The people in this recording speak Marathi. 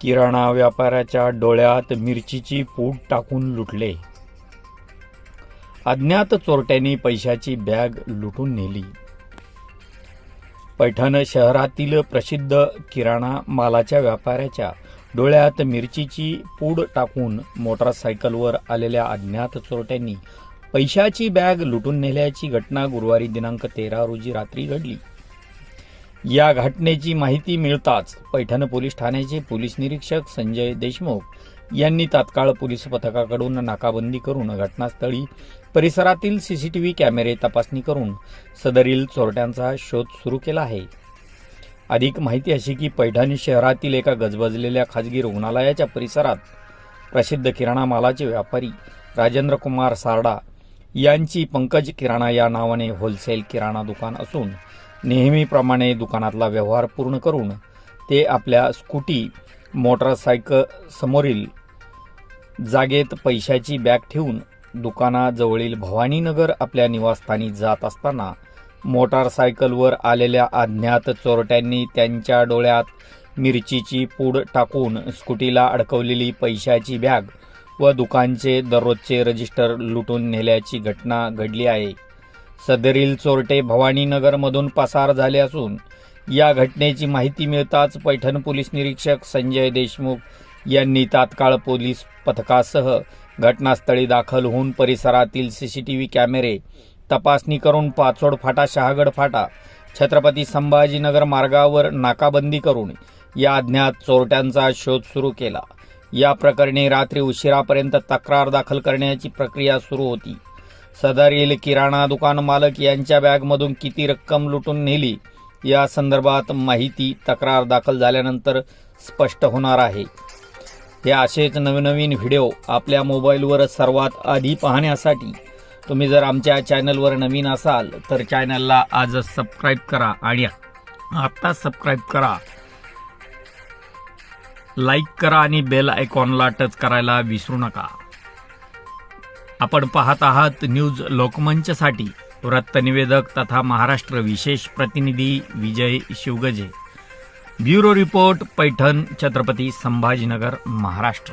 किराणा व्यापाऱ्याच्या डोळ्यात मिरचीची पूड टाकून लुटले. अज्ञात चोरट्यांनी पैशाची बॅग लुटून नेली. पैठण शहरातील प्रसिद्ध किराणा मालाच्या व्यापाऱ्याच्या डोळ्यात मिरचीची पूड टाकून मोटारसायकलवर आलेल्या अज्ञात चोरट्यांनी पैशाची बॅग लुटून नेल्याची घटना गुरुवारी दिनांक तेरा रोजी रात्री घडली. या घटनेची माहिती मिळताच पैठण पोलीस ठाण्याचे पोलीस निरीक्षक संजय देशमुख यांनी तात्काळ पोलीस पथकाकडून नाकाबंदी करून घटनास्थळी परिसरातील सीसीटीव्ही कॅमेरे तपासणी करून सदरील चोरट्यांचा शोध सुरू केला आहे. अधिक माहिती अशी की पैठण शहरातील एका गजबजलेल्या खाजगी रुग्णालयाच्या परिसरात प्रसिद्ध किराणा मालाचे व्यापारी राजेंद्र कुमार सारडा यांची पंकज किराणा या नावाने होलसेल किराणा दुकान असून नेहमीप्रमाणे दुकानातला व्यवहार पूर्ण करून ते आपल्या स्कूटी मोटरसायकल समोरील जागेत पैशाची बॅग ठेवून दुकानाजवळील भवानीनगर आपल्या निवासस्थानी जात असताना मोटारसायकलवर आलेल्या अज्ञात चोरट्यांनी त्यांच्या डोळ्यात मिरचीची पूड टाकून स्कूटीला अडकवलेली पैशाची बॅग व दुकानचे दररोजचे रजिस्टर लुटून नेल्याची घटना घडली आहे. सदरील चोरटे भवानीनगरमधून पसार झाले असून या घटनेची माहिती मिळताच पैठण पोलीस निरीक्षक संजय देशमुख यांनी तात्काळ पोलीस पथकासह घटनास्थळी दाखल होऊन परिसरातील सीसीटीव्ही कॅमेरे तपासणी करून पाचोड फाटा शहागड फाटा छत्रपती संभाजीनगर मार्गावर नाकाबंदी करून या अज्ञात चोरट्यांचा शोध सुरू केला. या प्रकरणी रात्री उशिरापर्यंत तक्रार दाखल करण्याची प्रक्रिया सुरू होती. सदरील किराणा दुकान मालक यांच्या बॅगमधून किती रक्कम लुटून नेली या संदर्भात माहिती तक्रार दाखल झाल्यानंतर स्पष्ट होणार आहे. हे असेच नवनवीन व्हिडिओ आपल्या मोबाईलवर सर्वात आधी पाहण्यासाठी. तुम्ही जर आमच्या चॅनलवर नवीन असाल तर चॅनलला आजच सबस्क्राईब करा आणि आत्ता सबस्क्राईब करा. लाईक करा आणि बेल आयकॉनला टच करायला विसरू नका. आपण पाहत आहात न्यूज लोकमंचसाठी. वृत्तनिवेदक तथा महाराष्ट्र विशेष प्रतिनिधी Vijay Shivgaje. Bureau report Paithan Chhatrapati Sambhajinagar Maharashtra.